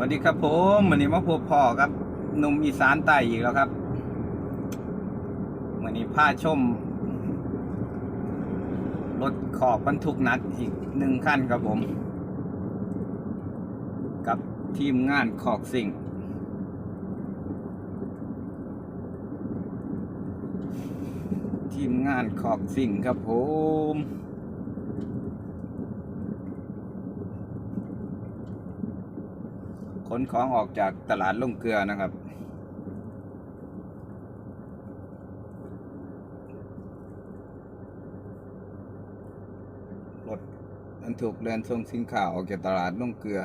วัสดีครับผมวันนี้มาพบพ่อครับหนุ่มอีสานใต้อีกแล้วครับวันนี้พาชมรถขอบบรรทุกหนักอีกหนึ่งขั้นครับผม กับทีมงานขอกสิ่ง ทีมงานขอกสิ่งครับผม ขนของออกจากตลาดลงเกลือนะครับ รถบรรทุกเรือนส่งสินค้าออกจากตลาดลงเกลือ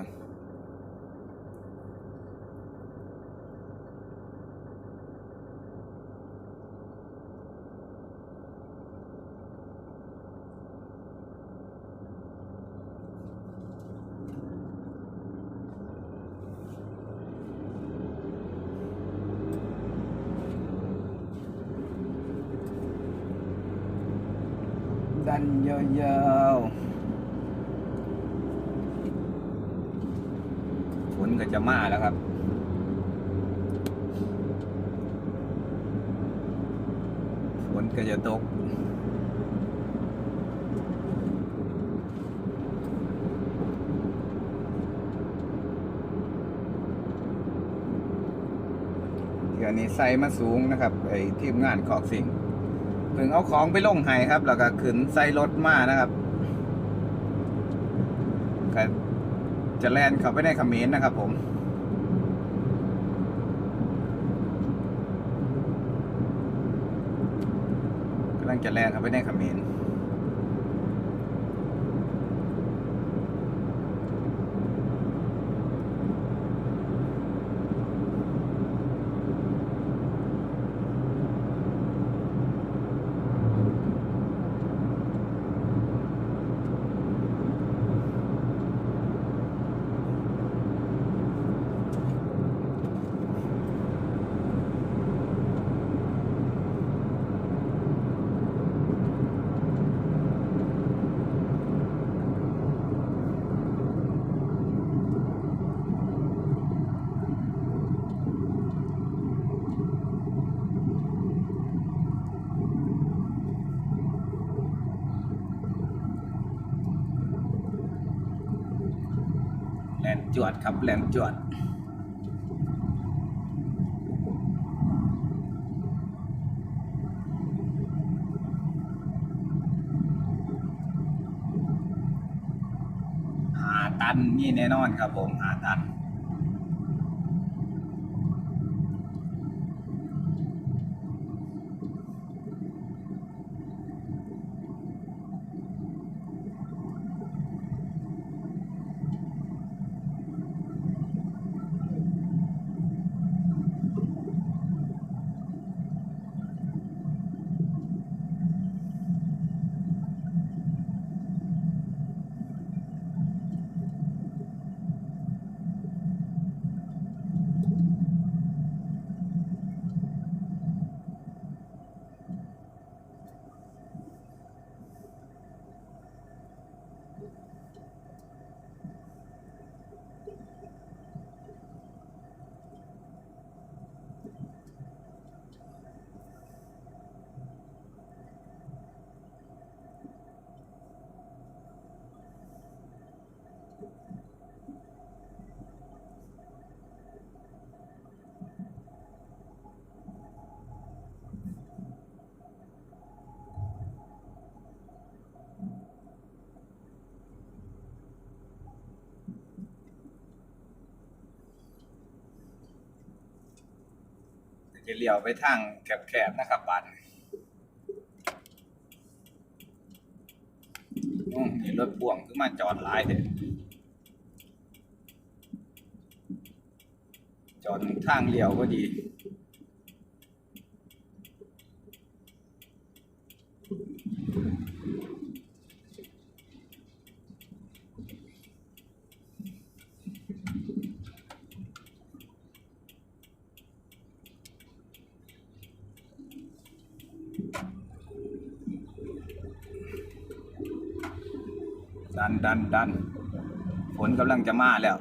ดันยาวๆฝนก็จะมาแล้วครับฝนก็จะตกเดี๋ยวนี้ใส่มาสูงนะครับไอ้ทีมงานขอกสิ่ง พิ่งเอาของไปลงให้ครับ แล้วก็ขึ้นใส่รถมานะครับก็จะแล่นเข้าไปในเขมรนนะครับผมกำลังจะแล่นเข้าไปในเขมเมนต์ จวดครับแหลมจวดหาตันนี่แน่นอนครับผมหาตัน จะเลี้ยวไปทางแคบๆนะครับบานอืมนี่รถพ่วงคือมาจอดหลายเด็ดจอดทางเลี้ยวก็ดี ดันดันดันฝนกำลังจะมาแล้ว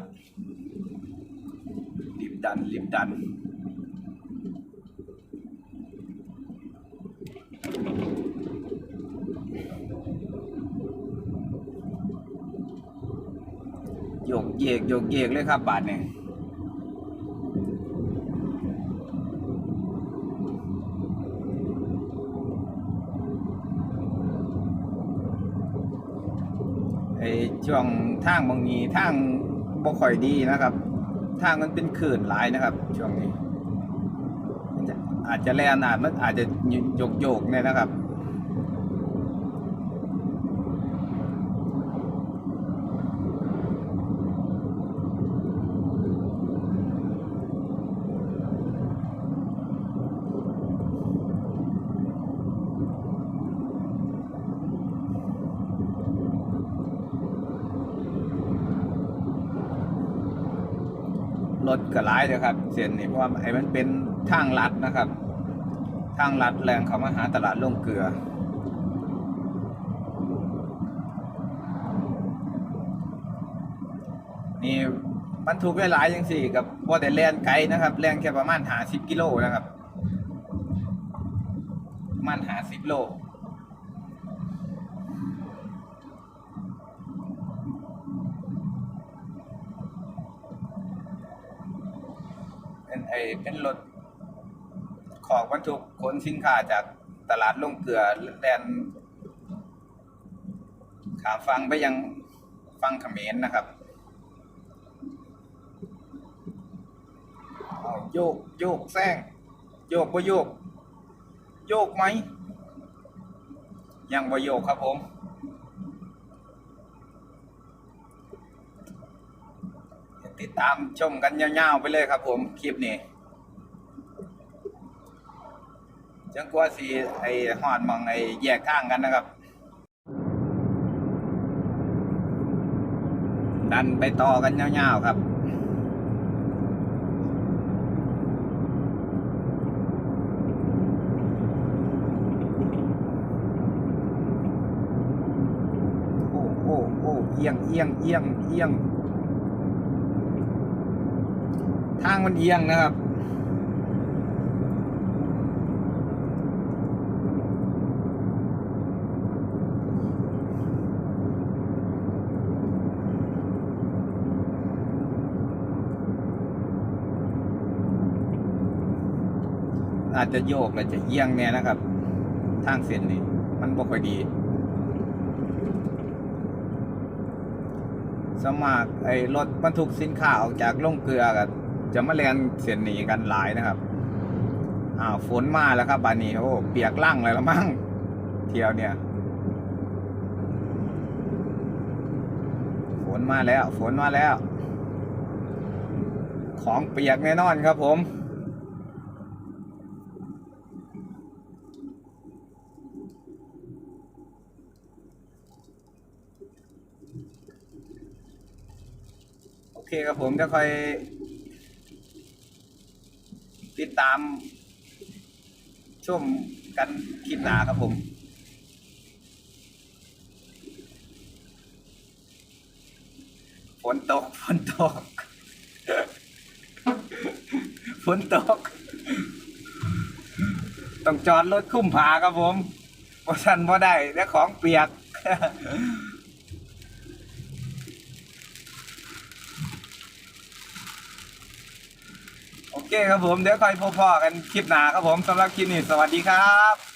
ริบดัน รีบดัน โยกเยกโยกเยกเลยครับบาทเนี่ยไอ ช่วงทางบางนี้ทางบ่ค่อยดีนะครับ ทางมันเป็นขื่นหลายนะครับ ช่วงนี้อาจจะแลนอาจมันอาจจะโยกโยกเนี่ยนะครับ รถก็หลายเลยครับ เส้นนี้เพราะว่าไอ้มันเป็นทางลัดนะครับ ทางลัดแรงเขามาหาตลาดลงเกลือนี่บรรทุกหลายยังสี่กับว่าแต่แลนไกลนะครับ แรงแค่ประมาณหาสิบกิโลนะครับ ประมาณหาสิบโล ไอเป็นรถของบรรทุกขนสินค้าจากตลาดลงเกลือแดนขามฟังไปยังฟังเขมรนนะครับโยกโยกแซงโยกบ่โยก โยกไหมยังบ่โยกครับผม ติดตามชมกันยาวๆไปเลยครับ ผมคลิปนี้จังกว่าสีไอ้หอดมองไอ้แยกข้างกันนะครับ ดันไปต่อกันยาวๆครับโอ้โอ้โอ้เอียงเอียงเอียงเอียง ทางมันเอียงนะครับ อาจจะโยกและจะเอียงเนี่ยนะครับ ทางเส้นนี้ มันบ่ค่อยดีสมัครไอ้รถบรรทุกสินค้าออกจากล่งเกลือกับ จะมาเรียนเส้นหนีกันหลายนะครับอ้าวฝนมาแล้วครับ บานนี้โอ้เปียกลั่งเลยละมั้งเที่ยวเนี่ย ฝนมาแล้ว ฝนมาแล้ว ของเปียกแน่นอนครับผมโอเคครับผมจะคอย ตามชมกันคลิปหน้าครับผมฝนตกฝนตกฝนตก ต้องจอดรถคุ้มผาครับผมบ่สันบ่ได้และของเปียก โอ เคครับผม เดี๋ยวคอยพบพ่อกันคลิปหน้าครับผมสำหรับคลิปนี้สวัสดีครับ